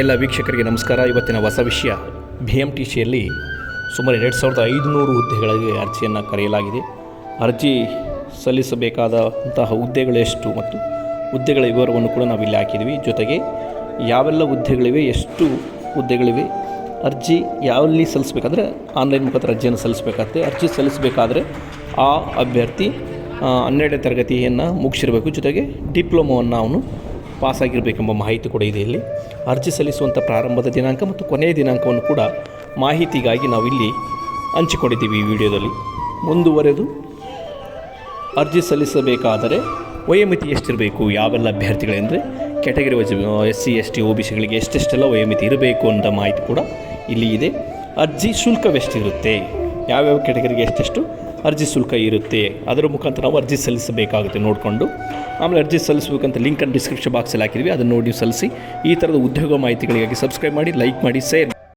ಎಲ್ಲ ವೀಕ್ಷಕರಿಗೆ ನಮಸ್ಕಾರ. ಇವತ್ತಿನ ಹೊಸ ವಿಷಯ ಬಿ ಎಂ ಟಿ ಸಿಯಲ್ಲಿ ಸುಮಾರು ಎರಡು ಸಾವಿರದ ಐದುನೂರು ಹುದ್ದೆಗಳಿಗೆ ಅರ್ಜಿಯನ್ನು ಕರೆಯಲಾಗಿದೆ. ಅರ್ಜಿ ಸಲ್ಲಿಸಬೇಕಾದಂತಹ ಹುದ್ದೆಗಳೆಷ್ಟು ಮತ್ತು ಹುದ್ದೆಗಳ ವಿವರವನ್ನು ಕೂಡ ನಾವು ಇಲ್ಲಿ ಹಾಕಿದ್ವಿ ಜೊತೆಗೆ ಯಾವೆಲ್ಲ ಹುದ್ದೆಗಳಿವೆ, ಎಷ್ಟು ಹುದ್ದೆಗಳಿವೆ, ಅರ್ಜಿ ಯಾವಲ್ಲಿ ಸಲ್ಲಿಸಬೇಕಂದ್ರೆ ಆನ್ಲೈನ್ ಮುಖಾಂತರ ಅರ್ಜಿಯನ್ನು ಸಲ್ಲಿಸಬೇಕಾಗುತ್ತೆ ಅರ್ಜಿ ಸಲ್ಲಿಸಬೇಕಾದ್ರೆ ಆ ಅಭ್ಯರ್ಥಿ ಹನ್ನೆರಡನೇ ತರಗತಿಯನ್ನು ಮುಗಿಸಿರಬೇಕು. ಜೊತೆಗೆ ಡಿಪ್ಲೊಮೋವನ್ನು ಅವನು ಪಾಸಾಗಿರಬೇಕೆಂಬ ಮಾಹಿತಿ ಕೂಡ ಇದೆ ಇಲ್ಲಿ. ಅರ್ಜಿ ಸಲ್ಲಿಸುವಂಥ ಪ್ರಾರಂಭದ ದಿನಾಂಕ ಮತ್ತು ಕೊನೆಯ ದಿನಾಂಕವನ್ನು ಕೂಡ ಮಾಹಿತಿಗಾಗಿ ನಾವಿಲ್ಲಿ ಹಂಚಿಕೊಂಡಿದ್ದೀವಿ ಈ ವಿಡಿಯೋದಲ್ಲಿ. ಮುಂದುವರೆದು ಅರ್ಜಿ ಸಲ್ಲಿಸಬೇಕಾದರೆ ವಯೋಮಿತಿ ಎಷ್ಟಿರಬೇಕು? ಯಾವೆಲ್ಲ ಅಭ್ಯರ್ಥಿಗಳೆಂದರೆ category wise S C, S T O B ಸಿಗಳಿಗೆ ಎಷ್ಟೆಷ್ಟೆಲ್ಲ ವಯೋಮಿತಿ ಇರಬೇಕು ಅಂತ ಮಾಹಿತಿ ಕೂಡ ಇಲ್ಲಿ ಇದೆ. ಅರ್ಜಿ ಶುಲ್ಕವೆಷ್ಟಿರುತ್ತೆ? ಯಾವ್ಯಾವ ಕ್ಯಾಟಗರಿಗೆ ಎಷ್ಟೆಷ್ಟು ಅರ್ಜಿ ಶುಲ್ಕ ಇರುತ್ತೆ. ಅದರ ಮುಖಾಂತರ ನಾವು ಅರ್ಜಿ ಸಲ್ಲಿಸಬೇಕಾಗುತ್ತೆ ನೋಡಿಕೊಂಡು. ಆಮೇಲೆ ಅರ್ಜಿ ಸಲ್ಲಿಸಬೇಕಂತ ಲಿಂಕನ್ನು ಡಿಸ್ಕ್ರಿಪ್ಷನ್ ಬಾಕ್ಸಲ್ಲಿ ಹಾಕಿದ್ವಿ ಅದನ್ನು ನೋಡಿ ಸಲ್ಲಿಸಿ. ಈ ಥರದ ಉದ್ಯೋಗ ಮಾಹಿತಿಗಳಿಗಾಗಿ ಸಬ್ಸ್ಕ್ರೈಬ್ ಮಾಡಿ ಲೈಕ್ ಮಾಡಿ ಶೇರ್